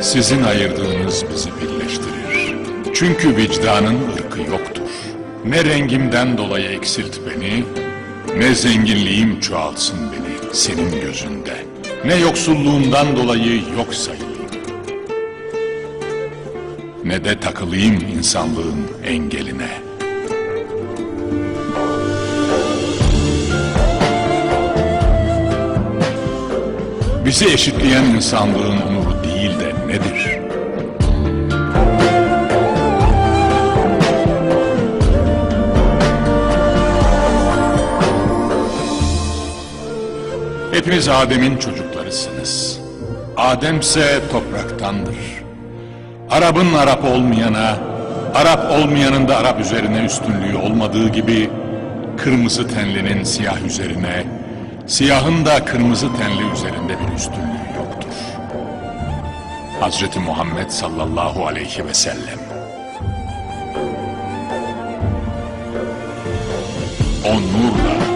Sizin ayırdığınız bizi birleştirir. Çünkü vicdanın ırkı yoktur. Ne rengimden dolayı eksilt beni, ne zenginliğim çoğalsın beni senin gözünde. Ne yoksulluğumdan dolayı yok sayılayım. Ne de takılayım insanlığın engeline. Bizi eşitleyen insanlığın onuru değil de nedir? Hepiniz Adem'in çocuklarısınız. Ademse topraktandır. Arap'ın Arap olmayana, Arap olmayanın da Arap üzerine üstünlüğü olmadığı gibi, kırmızı tenlinin siyah üzerine, siyahın da kırmızı tenli üzerinde bir üstünlüğü yoktur. Hazreti Muhammed sallallahu aleyhi ve sellem. O nurla,